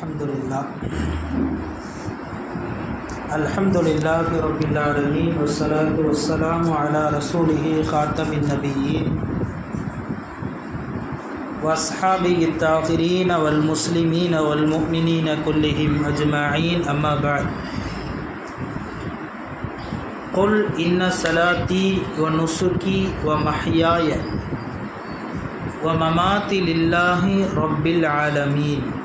الحمد لله الحمد لله رب العالمين والصلاة والسلام على رسوله خاتم النبيين وأصحابه الطاهرين والمسلمين والمؤمنين كلهم أجمعين أما بعد. قل إن صلاتي ونسكي ومحياي ومماتي لله رب العالمين.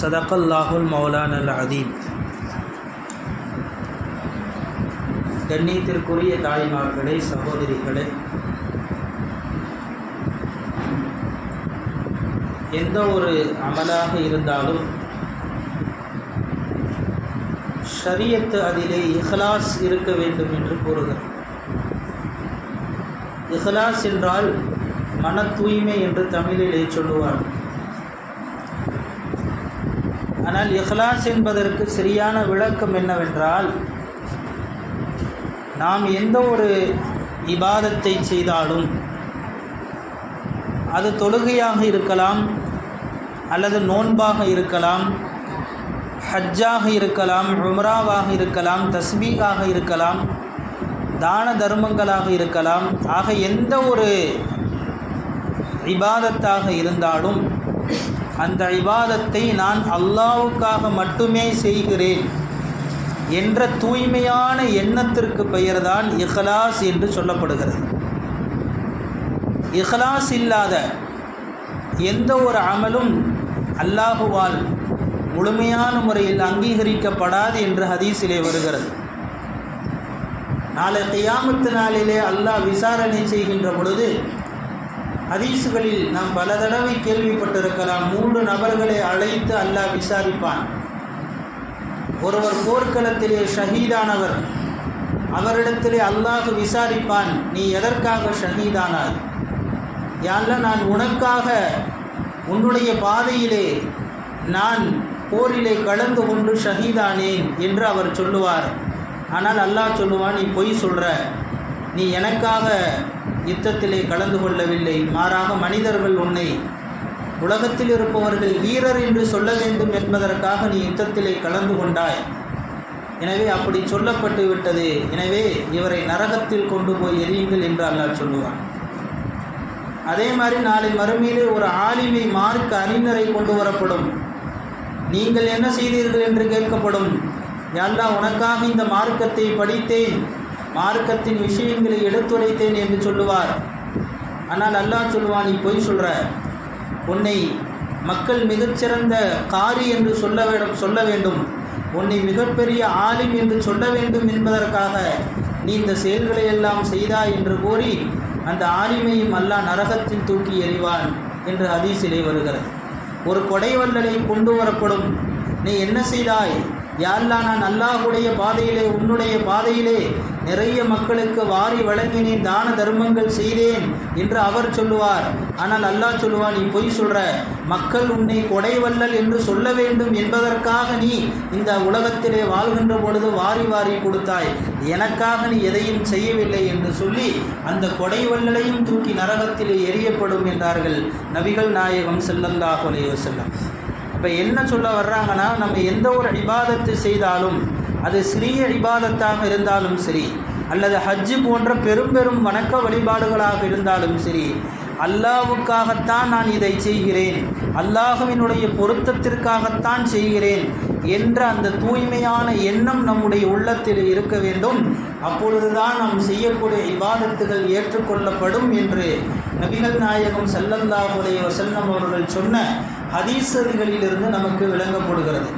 சதக்கல்லாஹுல் மௌலான் அல் அதீம் கண்ணியத்திற்குரிய தாய்மார்களே சகோதரிகளே எந்த ஒரு அமலாக இருந்தாலும் ஷரியத்து அதிலே இஹ்லாஸ் இருக்க வேண்டும் என்று கூறுகிறார் இஹ்லாஸ் என்றால் மன தூய்மை என்று தமிழிலே சொல்லுவார்கள். ஆனால் இஹ்லாஸ் என்பதற்கு சரியான விளக்கம் என்னவென்றால் நாம் எந்த ஒரு இபாதத்தை செய்தாலும் அது தொழுகையாக இருக்கலாம் அல்லது நோன்பாக இருக்கலாம் ஹஜ்ஜாக இருக்கலாம் உம்ராவாக இருக்கலாம் தஸ்மீகாக இருக்கலாம் தான தர்மங்களாக இருக்கலாம் ஆக எந்த ஒரு இபாதத்தாக இருந்தாலும் அந்த இபாதத்தை நான் அல்லாவுக்காக மட்டுமே செய்கிறேன் என்ற தூய்மையான எண்ணத்திற்கு பெயர்தான் இஹ்லாஸ் என்று சொல்லப்படுகிறது. இஹ்லாஸ் இல்லாத எந்த ஒரு அமலும் அல்லாஹுவால் முழுமையான முறையில் அங்கீகரிக்கப்படாது என்று ஹதீஸிலே வருகிறது. நாளை கையாமத்து நாளிலே அல்லாஹ் விசாரணை செய்கின்ற பொழுது ஹதீஸுகளில் நாம் பல தடவை கேள்விப்பட்டிருக்கலாம் மூன்று நபர்களை அழைத்து அல்லாஹ் விசாரிப்பான். ஒருவர் போர்க்களத்திலே ஷஹீதானவர் அவரிடத்திலே அல்லாஹ் விசாரிப்பான் நீ எதற்காக ஷஹீதானாய்? யாழ்ல நான் உனக்காக உன்னுடைய பாதையிலே நான் போரிலே கலந்து கொண்டு ஷஹீதானேன் என்று அவர் சொல்லுவார். ஆனால் அல்லாஹ் சொல்லுவான் நீ பொய் சொல்கிற நீ எனக்காக யுத்தத்திலே கலந்து கொள்ளவில்லை. மாறாக மனிதர்கள் உன்னை உலகத்தில் இருப்பவர்கள் வீரர் என்று சொல்ல வேண்டும் என்பதற்காக நீ யுத்தத்திலே கலந்து கொண்டாய். எனவே அப்படி சொல்லப்பட்டு விட்டது. எனவே இவரை நரகத்தில் கொண்டு போய் எரியுங்கள் என்று அல்லாஹ் சொல்லுவான். அதே மாதிரி நாளை மறுமையிலே ஒரு ஆலிமை மார்க்க அறிஞரை கொண்டு வரப்படும். நீங்கள் என்ன செய்தீர்கள் என்று கேட்கப்படும். யாழ்லா உனக்காக இந்த மார்க்கத்தை படித்தேன். மார்க்கத்தின் விஷயங்களை எடுத்துரைத்தேன் என்று சொல்லுவார். ஆனால் அல்லாஹ் சொல்லுவான் நீ பொய் சொல்கிற உன்னை மக்கள் மிகச்சிறந்த காரி என்று சொல்ல வேண்டும் சொல்ல வேண்டும். உன்னை மிகப்பெரிய ஆலிம் என்று சொல்ல வேண்டும் என்பதற்காக நீ இந்த செயல்களை எல்லாம் செய்தாய் என்று கூறி அந்த ஆலிமையும் அல்லாஹ் நரகத்தில் தூக்கி எறிவான் என்று ஹதீஸிலே வருகிறது. ஒரு கொடைவல்லலை கொண்டு வரப்படும். நீ என்ன செய்தாய்? யாரெல்லாம் நான் அல்லாஹுடைய பாதையிலே உன்னுடைய பாதையிலே நிறைய மக்களுக்கு வாரி வழங்கினேன் தான தர்மங்கள் செய்தேன் என்று அவர் சொல்லுவார். ஆனால் அல்லாஹ் சொல்லுவான் நீ பொய் சொல்கிற மக்கள் உன்னை கொடைவல்லல் என்று சொல்ல வேண்டும் என்பதற்காக நீ இந்த உலகத்திலே வாழ்கின்ற பொழுது வாரி வாரி கொடுத்தாய். எனக்காக நீ எதையும் செய்யவில்லை என்று சொல்லி அந்த கொடைவல்லலையும் தூக்கி நரகத்திலே எரியப்படும் என்றார்கள் நபிகள் நாயகம் செல்லல்லாஹ் அலைய செல்லம் இப்போ என்ன சொல்ல வர்றாங்கன்னா நம்ம எந்த ஒரு விவாதத்தை செய்தாலும் அது சிறிய இபாதத்தாக இருந்தாலும் சரி அல்லது ஹஜ்ஜு போன்ற பெரும் பெரும் வணக்க வழிபாடுகளாக இருந்தாலும் சரி அல்லாவுக்காகத்தான் நான் இதை செய்கிறேன் அல்லாஹுவினுடைய பொருத்தத்திற்காகத்தான் செய்கிறேன் என்ற அந்த தூய்மையான எண்ணம் நம்முடைய உள்ளத்தில் இருக்க வேண்டும். அப்பொழுதுதான் நாம் செய்யக்கூடிய விவாதத்துகள் ஏற்றுக்கொள்ளப்படும் என்று நபிகள் நாயகம் செல்லல்லாஹுடைய வசல்லம் அவர்கள் சொன்ன ஹதீசர்களிலிருந்து நமக்கு விளங்கப்படுகிறது.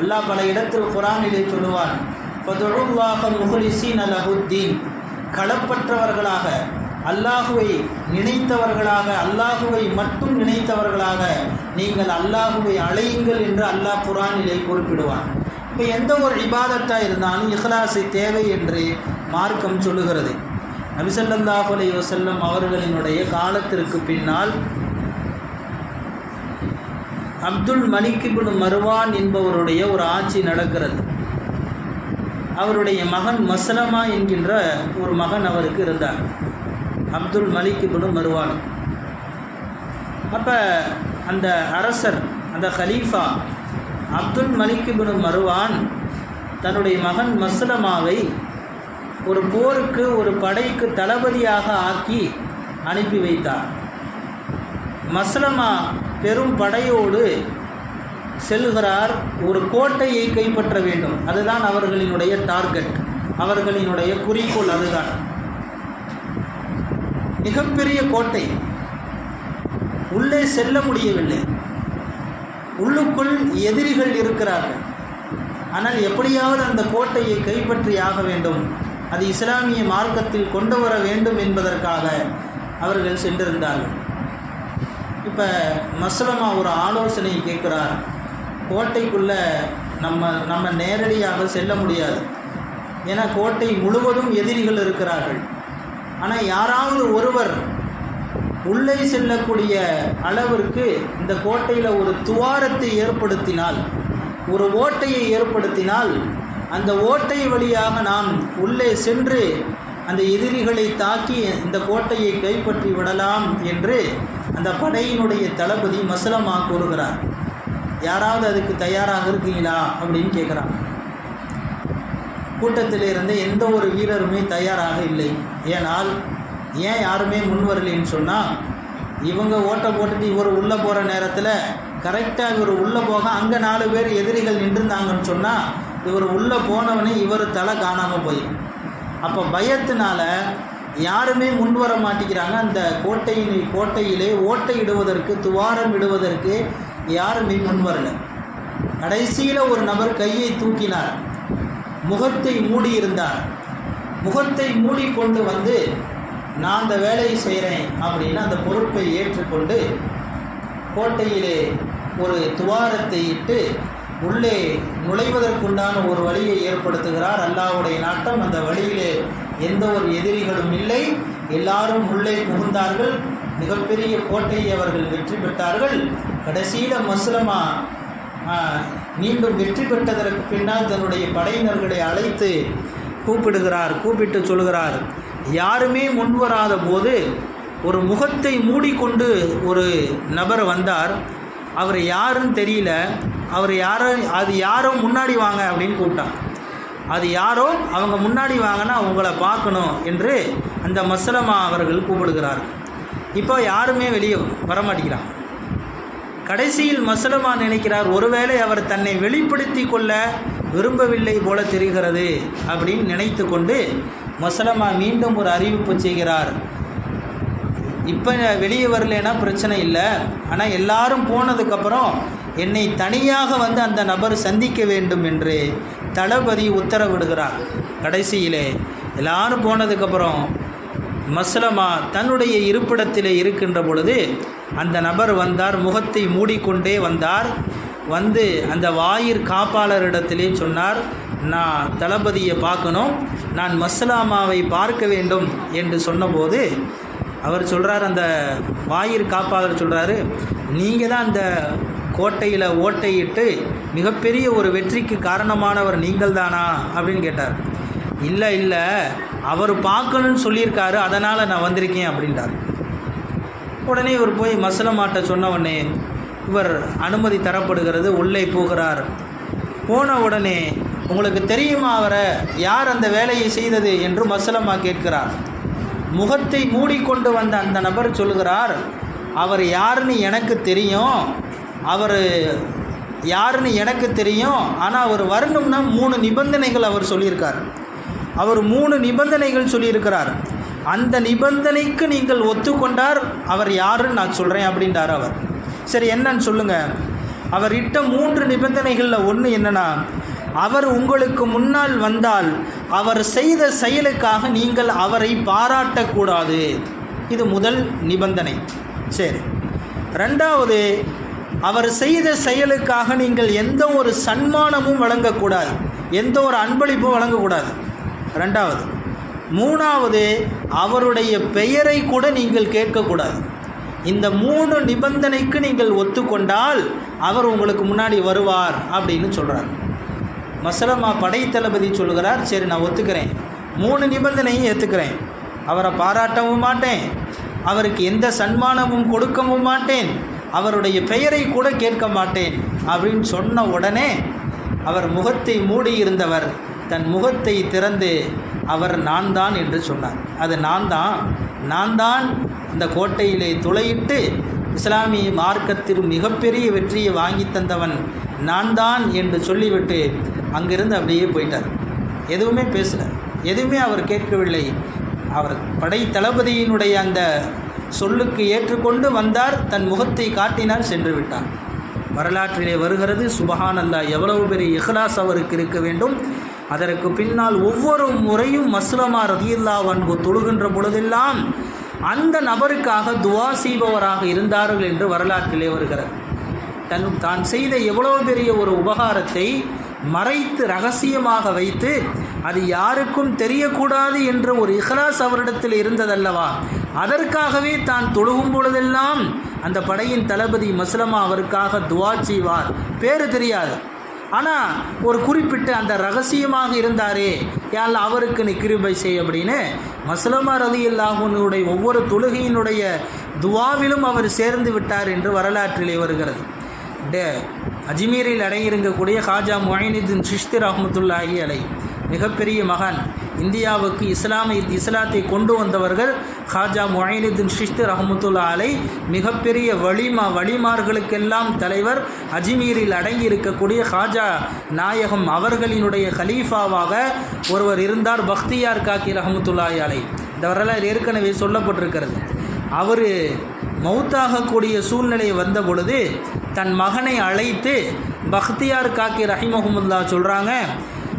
அல்லாஹ் பல இடத்தில் குரானிலே சொல்லுவான். அலஹுத்தீன் களப்பற்றவர்களாக அல்லாஹுவை நினைத்தவர்களாக அல்லாஹுவை மட்டும் நினைத்தவர்களாக நீங்கள் அல்லாஹுவை அழையுங்கள் என்று அல்லாஹ் குரானிலே குறிப்பிடுவான். இப்போ எந்த ஒரு இபாதத்தாக இருந்தாலும் இஹ்லாசை தேவை என்று மார்க்கம் சொல்லுகிறது. நபிசல்லாஹு அலை வசல்லம் அவர்களினுடைய காலத்திற்கு பின்னால் அப்துல் மலிகிபுன் மருவான் என்பவருடைய ஒரு ஆட்சி நடக்கிறது. அவருடைய மகன் மசலமா என்கின்ற ஒரு மகன் அவருக்கு இருந்தார். Abdul Malik ibn Marwan. அப்போ அந்த அரசர் அந்த ஹலீஃபா அப்துல் மலிக் மருவான் தன்னுடைய மகன் மஸ்லமாவை ஒரு போருக்கு ஒரு படைக்கு தளபதியாக ஆக்கி அனுப்பி வைத்தார். மஸ்லமா பெரும் படையோடு செல்கிறார் ஒரு கோட்டையை கைப்பற்ற வேண்டும். அதுதான் அவர்களினுடைய டார்கெட். அவர்களினுடைய குறிக்கோள் அதுதான். மிகப்பெரிய கோட்டை. உள்ளே செல்ல முடியவில்லை. உள்ளுக்குள் எதிரிகள் இருக்கிறார்கள். ஆனால் எப்படியாவது அந்த கோட்டையை கைப்பற்றி ஆக வேண்டும். அது இஸ்லாமிய மார்க்கத்தில் கொண்டு வர வேண்டும் என்பதற்காக அவர்கள் சென்றிருந்தார்கள். இப்போ மசலமா ஒரு ஆலோசனை கேட்குறார். கோட்டைக்குள்ளே நம்ம நம்ம நேரடியாக செல்ல முடியாது. ஏன்னா கோட்டை முழுவதும் எதிரிகள் இருக்கிறார்கள். ஆனால் யாராவது ஒருவர் உள்ளே செல்லக்கூடிய அளவிற்கு இந்த கோட்டையில் ஒரு துவாரத்தை ஏற்படுத்தினால் ஒரு ஓட்டையை ஏற்படுத்தினால் அந்த ஓட்டை வழியாக நாம் உள்ளே சென்று அந்த எதிரிகளை தாக்கி இந்த கோட்டையை கைப்பற்றி விடலாம் என்று அந்த படையினுடைய தளபதி மசலமா கூறுகிறார் யாராவது அதுக்கு தயாராக இருக்கீங்களா? அப்படின்னு கேட்குறான். கூட்டத்தில் இருந்த எந்த ஒரு வீரருமே தயாராக இல்லை. ஏனால் ஏன் யாருமே முன்வரலைன்னு சொன்னால் இவங்க ஓட்டை போட்டுட்டு இவர் உள்ளே போகிற நேரத்தில் கரெக்டாக இவர் உள்ளே போக அங்கே நாலு பேர் எதிரிகள் நின்றுருந்தாங்கன்னு சொன்னால் இவர் உள்ளே போனவனே இவர் தலை காணாமல் போயிடும் அப்போ பயத்தினால யாருமே முன் வர மாட்டேங்கிறாங்க. அந்த கோட்டையின் கோட்டையிலே ஓட்டை இடுவதற்கு துவாரம் இடுவதற்கு யாருமே முன் வரல. கடைசியில் ஒரு நபர் கையை தூக்கினார். முகத்தை மூடியிருந்தார் முகத்தை மூடிக்கொண்டு வந்து நான் அந்த வேலையை செய்கிறேன் அப்படின்னு அந்த பொறுப்பை ஏற்றுக்கொண்டு கோட்டையிலே ஒரு துவாரத்தை இட்டு உள்ளே நுழைவதற்குண்டான ஒரு வழியை ஏற்படுத்துகிறார். அல்லாவுடைய நாட்டம் அந்த வழியிலே எந்த ஒரு எதிரிகளும் இல்லை. எல்லாரும் உள்ளே புகுந்தார்கள். மிகப்பெரிய கோட்டையை அவர்கள் வெற்றி பெற்றார்கள். கடைசியில் மஸ்லமா மீண்டும் வெற்றி பெற்றதற்கு பின்னால் தன்னுடைய படையினர்களை அழைத்து கூப்பிடுகிறார் கூப்பிட்டு சொல்கிறார் யாருமே முன்வராத போது ஒரு முகத்தை மூடிக்கொண்டு ஒரு நபர் வந்தார். அவர் யாருன்னு தெரியல. அவர் யாரோ அது யாரோ முன்னாடி வாங்க அப்படின்னு கூப்பிட்டான். அது யாரோ அவங்க முன்னாடி வாங்கினா உங்களை பார்க்கணும் என்று அந்த மஸ்லமா அவர்கள் கூப்பிடுகிறார். இப்போ யாருமே வெளியே வரமாட்டேங்கிறாங்க கடைசியில் மசலமா நினைக்கிறார் ஒருவேளை அவர் தன்னை வெளிப்படுத்தி கொள்ள விரும்பவில்லை போல தெரிகிறது அப்படின்னு நினைத்து கொண்டு மசலமா மீண்டும் ஒரு அறிவிப்பு செய்கிறார். இப்போ வெளியே வரலைன்னா பிரச்சனை இல்லை. ஆனால் எல்லாரும் போனதுக்கப்புறம் என்னை தனியாக வந்து அந்த நபர் சந்திக்க வேண்டும் என்று தளபதி உத்தரவிடுகிறார். கடைசியிலே எல்லாரும் போனதுக்கப்புறம் மஸ்லமா தன்னுடைய இருப்பிடத்திலே இருக்கின்ற பொழுது அந்த நபர் வந்தார் முகத்தை மூடிக்கொண்டே வந்தார். வந்து அந்த வாயிற் காப்பாளரிடத்திலே சொன்னார் நான் தளபதியை பார்க்கணும் நான் மஸ்லாமாவை பார்க்க வேண்டும் என்று சொன்னபோது அவர் சொல்கிறார் அந்த வாயிற் காப்பாளர் சொல்கிறாரு நீங்கள் தான் அந்த கோட்டையில் ஓட்டையிட்டு மிகப்பெரிய ஒரு வெற்றிக்கு காரணமானவர் நீங்கள் தானா அப்படின்னு கேட்டார். இல்லை இல்லை அவர் பார்க்கணும்னு சொல்லியிருக்காரு அதனால் நான் வந்திருக்கேன் அப்படின்றார். உடனே இவர் போய் மசல மாட்ட உடனே இவர் அனுமதி தரப்படுகிறது உள்ளே போகிறார். போன உடனே உங்களுக்கு தெரியுமா அவரை? யார் அந்த வேலையை செய்தது? என்று மசலமா கேட்கிறார். முகத்தை மூடிக்கொண்டு வந்த அந்த நபர் சொல்கிறார் அவர் யாருன்னு எனக்கு தெரியும். அவர் யாருன்னு எனக்கு தெரியும் ஆனால் அவர் வரணும்னா மூணு நிபந்தனைகள் அவர் சொல்லியிருக்கார். அவர் மூணு நிபந்தனைகள் சொல்லியிருக்கிறார். அந்த நிபந்தனைக்கு நீங்கள் ஒத்துக்கொண்டார் அவர் யாருன்னு நான் சொல்கிறேன் அப்படின்றார் அவர். சரி என்னன்னு சொல்லுங்கள் அவர் இட்ட மூன்று நிபந்தனைகளில் ஒன்று என்னென்னா அவர் உங்களுக்கு முன்னால் வந்தால் அவர் செய்த செயலுக்காக நீங்கள் அவரை பாராட்டக்கூடாது. இது முதல் நிபந்தனை. சரி. ரெண்டாவது அவர் செய்த செயலுக்காக நீங்கள் எந்த ஒரு சன்மானமும் வழங்கக்கூடாது. எந்த ஒரு அன்பளிப்பும் வழங்கக்கூடாது. ரெண்டாவது மூணாவது அவருடைய பெயரை கூட நீங்கள் கேட்கக்கூடாது. இந்த மூணு நிபந்தனைக்கு நீங்கள் ஒத்துக்கொண்டால் அவர் உங்களுக்கு முன்னாடி வருவார் அப்படின்னு சொல்கிறார் மசலமா படை தளபதி சொல்கிறார் சரி நான் ஒத்துக்கிறேன். மூணு நிபந்தனையும் ஏற்றுக்கிறேன் அவரை பாராட்டவும் மாட்டேன். அவருக்கு எந்த சன்மானமும் கொடுக்கவும் மாட்டேன். அவருடைய பெயரை கூட கேட்க மாட்டேன் அப்படின்னு சொன்ன உடனே அவர் முகத்தை மூடியிருந்தவர். தன் முகத்தை திறந்து அவர் நான் தான் என்று சொன்னார். அது நான் தான் நான் தான் அந்த கோட்டையிலே துளையிட்டு இஸ்லாமிய மார்க்கத்தில் மிகப்பெரிய வெற்றியை வாங்கி தந்தவன் நான் தான் என்று சொல்லிவிட்டு அங்கிருந்து அப்படியே போயிட்டார். எதுவுமே பேசல. எதுவுமே அவர் கேட்கவில்லை. அவர் படை தளபதியினுடைய அந்த சொல்லுக்கு ஏற்றுக்கொண்டு வந்தார் தன் முகத்தை காட்டினார் சென்று விட்டார் வரலாற்றிலே வருகிறது சுபஹான் அல்லா எவ்வளவு பெரிய இஹ்லாஸ் அவருக்கு இருக்க வேண்டும். அதற்கு பின்னால் ஒவ்வொரு முறையும் மஸ்லமா ரதியில்லா அன்பு தொழுகின்ற பொழுதெல்லாம் அந்த நபருக்காக துவா செய்பவராக இருந்தார்கள் என்று வரலாற்றிலே வருகிறது. தன் தான் செய்த எவ்வளவு பெரிய ஒரு உபகாரத்தை மறைத்து ரகசியமாக வைத்து அது யாருக்கும் தெரியக்கூடாது என்ற ஒரு இஹ்லாஸ் அவரிடத்தில் இருந்ததல்லவா? அதற்காகவே தான் தொழுகும் பொழுதெல்லாம் அந்த படையின் தளபதி மஸ்லமா அவருக்காக துவா செய்வார். பேரு தெரியாது. ஆனால் ஒரு குறிப்பிட்டு அந்த ரகசியமாக இருந்தாரே யால் அவருக்கு நீ கிருபை செய் அப்படின்னு மசலமா ரதி இல்லாஹனுடைய ஒவ்வொரு தொழுகையினுடைய துவாவிலும் அவர் சேர்ந்து விட்டார் என்று வரலாற்றிலே வருகிறது. அஜ்மீரில் அடங்கியிருக்கக்கூடிய ஹாஜா மொயினுதீன் சிஷ்தி ரஹமத்துல்லாஹி அலை மிகப்பெரிய மகான். இந்தியாவுக்கு இஸ்லாமி இஸ்லாத்தை கொண்டு வந்தவர்கள் ஹாஜா முஹைனுদ্দিন ஷிஷ்து ரஹமத்துல்லா அலை மிகப்பெரிய வலிமா வலிமார்களுக்கெல்லாம் தலைவர் அஜ்மீரில் அடங்கி இருக்கக்கூடிய ஹாஜா நாயகம் அவர்களினுடைய ஹலீஃபாவாக ஒருவர் இருந்தார் பக்தியார் காக்கி ரஹமத்துல்லாய் அலை. இந்த வரலாறு ஏற்கனவே சொல்லப்பட்டிருக்கிறது. அவர் மௌத்தாகக்கூடிய சூழ்நிலை வந்த பொழுது தன் மகனை அழைத்து பக்தியார் காக்கி ரஹிமஹமுல்லா சொல்கிறாங்க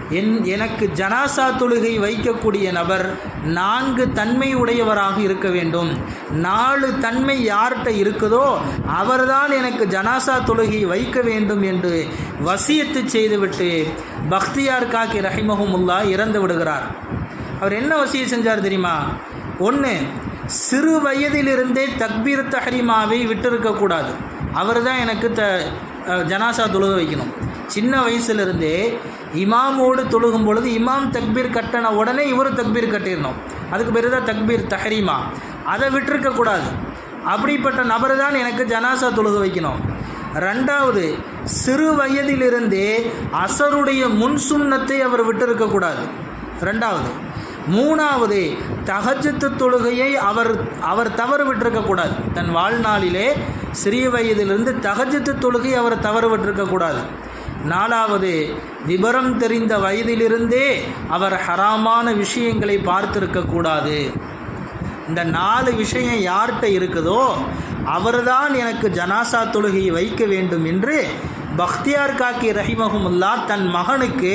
என் எனக்கு ஜனாசா தொழுகை வைக்கக்கூடிய நபர் நான்கு தன்மை உடையவராக இருக்க வேண்டும். நாலு தன்மை யார்கிட்ட இருக்குதோ அவர்தான் எனக்கு ஜனாசா தொழுகை வைக்க வேண்டும் என்று வசியத்து செய்துவிட்டு பக்தியார் காக்கி ரஹிமஹமுல்லா இறந்து விடுகிறார். அவர் என்ன வசியம் செஞ்சார் தெரியுமா? ஒன்று சிறு வயதிலிருந்தே தக்பீர் தஹரிமாவை விட்டிருக்கக்கூடாது. அவர் தான் எனக்கு த ஜனாசா தொழுக வைக்கணும். சின்ன வயசுலேருந்தே இமாமோடு தொழுகும் பொழுது இமாம் தக்பீர் கட்டின உடனே இவர் தக்பீர் கட்டிடணும். அதுக்கு பேர் தான் தக்பீர் தஹரீமா. அதை விட்டுருக்கக்கூடாது அப்படிப்பட்ட நபர் தான் எனக்கு ஜனாசா தொழுக வைக்கணும். ரெண்டாவது சிறு வயதிலிருந்தே அசருடைய முன் சுண்ணத்தை அவர் விட்டிருக்கக்கூடாது ரெண்டாவது மூணாவது தகஜத்து தொழுகையை அவர் அவர் தவறு விட்டிருக்கக்கூடாது தன் வாழ்நாளிலே சிறிய வயதிலிருந்து தகஜத்து தொழுகை அவர் தவறு விட்டிருக்கக்கூடாது நாலாவது விபரம் தெரிந்த வயதிலிருந்தே அவர் ஹராமான விஷயங்களை பார்த்திருக்கக்கூடாது. இந்த நாலு விஷயம் யார்கிட்ட இருக்குதோ அவர்தான் எனக்கு ஜனாசா தொழுகையை வைக்க வேண்டும் என்று பக்தியார் காக்கி ரஹிமஹமுல்லா தன் மகனுக்கு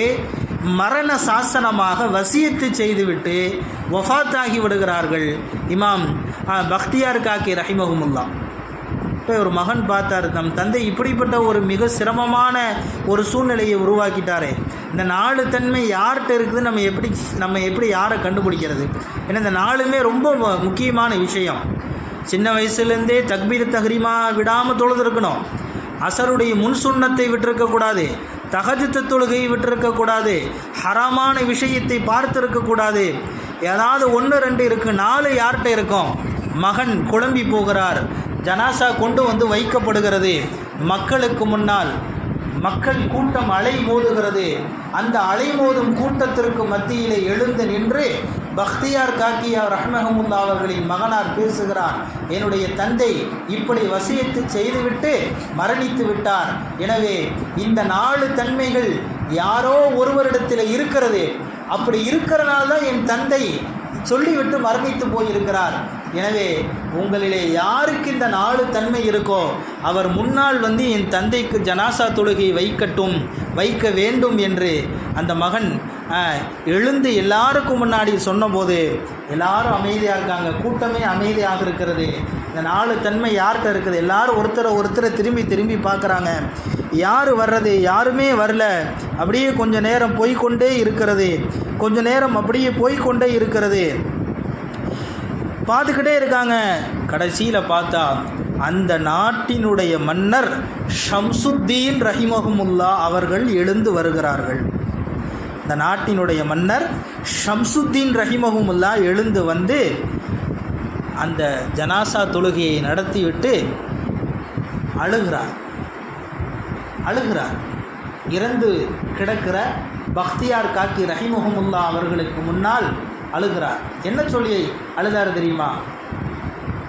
மரண சாசனமாக வசியத்து செய்துவிட்டு ஒஃபாத்தாகி விடுகிறார்கள். இமாம் பக்தியார் காக்கி ரஹிமஹமுல்லா. இப்போ ஒரு மகன் பார்த்தார் நம் தந்தை இப்படிப்பட்ட ஒரு மிக சிரமமான ஒரு சூழ்நிலையை உருவாக்கிட்டாரே. இந்த நாலு தன்மை யார்கிட்ட இருக்குது நம்ம எப்படி நம்ம எப்படி யாரை கண்டுபிடிக்கிறது? ஏன்னா இந்த நாலுமே ரொம்ப முக்கியமான விஷயம். சின்ன வயசுலேருந்தே தக்பீர் தஹ்ரீமா விடாமல் தொழுதுருக்கணும். அசருடைய முன் சுண்ணத்தை விட்டிருக்கக்கூடாது தகஜத்த தொழுகையை விட்டிருக்கக்கூடாது ஹரமான விஷயத்தை பார்த்துருக்கக்கூடாது. ஏதாவது ஒன்று ரெண்டு இருக்குது நாலு யார்கிட்ட இருக்கும்? மகன் குழம்பி போகிறார். ஜனாசா கொண்டு வந்து வைக்கப்படுகிறது. மக்களுக்கு முன்னால் மக்கள் கூட்டம் அலை மோதுகிறது. அந்த அலை மோதும் கூட்டத்திற்கு மத்தியிலே எழுந்து நின்று பக்தியார் காக்கியா ரஹ்மஹமுல்லா அவர்களின் மகனார் பேசுகிறார். என்னுடைய தந்தை இப்படி வசியத்து செய்துவிட்டு மரணித்து விட்டார். எனவே இந்த நாலு தன்மைகள் யாரோ ஒருவரிடத்தில் இருக்கிறது. அப்படி இருக்கிறனால தான் என் தந்தை சொல்லிவிட்டு மரணித்து போயிருக்கிறார். எனவே உங்களிலே யாருக்கு இந்த நாலு தன்மை இருக்கோ அவர் முன்னால் வந்து என் தந்தைக்கு ஜனாசா தொழுகை வைக்கட்டும் வைக்க வேண்டும் என்று. அந்த மகன் எழுந்து எல்லாருக்கும் முன்னாடி சொன்னபோது எல்லாரும் அமைதியாக இருக்காங்க கூட்டமே அமைதியாக இருக்கிறது. இந்த நாலு தன்மை யார்கிட்ட இருக்குது? எல்லாரும் ஒருத்தரை ஒருத்தரை திரும்பி திரும்பி பார்க்குறாங்க. யார் வர்றது? யாருமே வரல. அப்படியே கொஞ்ச நேரம் போய்கொண்டே இருக்கிறது. கொஞ்ச நேரம் அப்படியே போய்கொண்டே இருக்கிறது. பார்த்துக்கிட்டே இருக்காங்க. கடைசியில் பார்த்தா அந்த நாட்டினுடைய மன்னர் ஷம்சுத்தீன் ரஹிமஹமுல்லா அவர்கள் எழுந்து வருகிறார்கள். இந்த நாட்டினுடைய மன்னர் ஷம்சுத்தீன் ரஹிமஹமுல்லா எழுந்து வந்து அந்த ஜனாசா தொழுகையை நடத்திவிட்டு அழுகிறார். அழுகிறார். இறந்து கிடக்கிற பக்தியார் காக்கி ரஹிமுகமுல்லா அவர்களுக்கு முன்னால் அழுகிறார். என்ன சொல்லி அழுதார் தெரியுமா?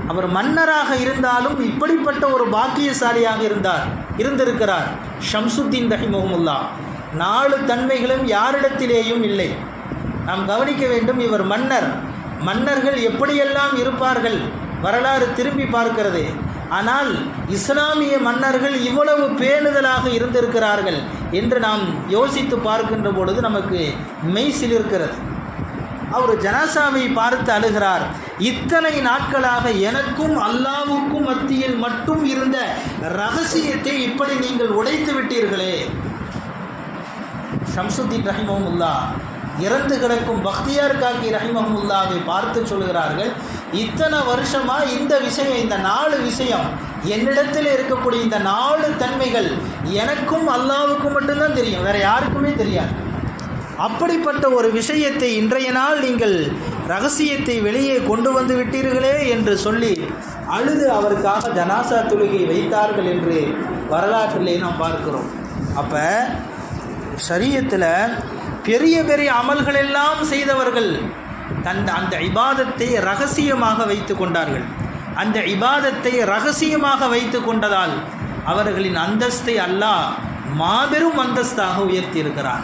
அவர் மன்னராக இருந்தாலும் இப்படிப்பட்ட ஒரு பாக்கியசாலியாக இருந்தார் இருந்திருக்கிறார். ஷம்சுத்தீன் ரஹிமுகமுல்லா நாலு தன்மைகளும் யாரிடத்திலேயும் இல்லை. நாம் கவனிக்க வேண்டும் இவர் மன்னர். மன்னர்கள் எப்படியெல்லாம் இருப்பார்கள்? வரலாறு திரும்பி பார்க்கிறது. ஆனால் இஸ்லாமிய மன்னர்கள் இவ்வளவு பேணுதலாக இருந்திருக்கிறார்கள் என்று நாம் யோசித்து பார்க்கின்ற பொழுது நமக்கு மெய்சில் இருக்கிறது அவர் ஜனாசாவை பார்த்து அழுகிறார். இத்தனை நாட்களாக எனக்கும் அல்லாவுக்கும் மத்தியில் மட்டும் இருந்த ரகசியத்தை இப்படி நீங்கள் உடைத்து விட்டீர்களே. ஷம்சுத்தீன் ரஹிமஹமுல்லா இறந்து கிடக்கும் பக்தியார் காக்கி ரஹிமஹமுல்லாவை பார்த்து சொல்கிறார்கள் இத்தனை வருஷமா இந்த விஷயம் இந்த நாலு விஷயம் என்னிடத்தில் இருக்கக்கூடிய இந்த நாலு தன்மைகள் எனக்கும் அல்லாவுக்கும் மட்டும்தான் தெரியும் வேற யாருக்குமே தெரியாது. அப்படிப்பட்ட ஒரு விஷயத்தை இன்றைய நாள் நீங்கள் ரகசியத்தை வெளியே கொண்டு வந்து விட்டீர்களே என்று சொல்லி அழுது அவருக்காக ஜனாசா தொழுகை வைத்தார்கள் என்று வரலாற்றிலே நாம் பார்க்கிறோம். அப்போ சரியத்தில் பெரிய பெரிய அமல்கள் எல்லாம் செய்தவர்கள் தன் அந்த இபாதத்தை ரகசியமாக வைத்து கொண்டார்கள். அந்த இபாதத்தை ரகசியமாக வைத்து கொண்டதால் அவர்களின் அந்தஸ்தை அல்லாஹ் மாபெரும் அந்தஸ்தாக உயர்த்தியிருக்கிறான்.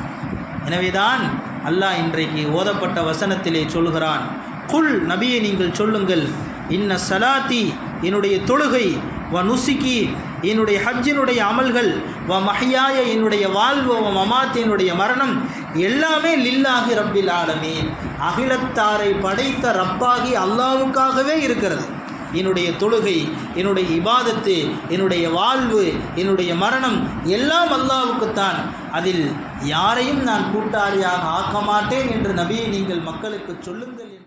எனவேதான் அல்லாஹ் இன்றைக்கு ஓதப்பட்ட வசனத்திலே சொல்கிறான் குல் நபியை நீங்கள் சொல்லுங்கள். இன்ன சலாத்தி என்னுடைய தொழுகை. வ நுசிக்கி என்னுடைய ஹஜ்ஜினுடைய அமல்கள். வ மஹியாய என்னுடைய வாழ்வு. வ மமாத் என்னுடைய மரணம். எல்லாமே லில்லாகி ரப்பில் ஆலமீன். அகிலத்தாரை படைத்த ரப்பாகி அல்லாவுக்காகவே இருக்கிறது. என்னுடைய தொழுகை என்னுடைய இபாதத்து என்னுடைய வாழ்வு என்னுடைய மரணம் எல்லாம் அல்லாவுக்குத்தான் அதில் யாரையும் நான் கூட்டாளியாக ஆக்க மாட்டேன் என்று நபியை நீங்கள் மக்களுக்கு சொல்லுங்கள்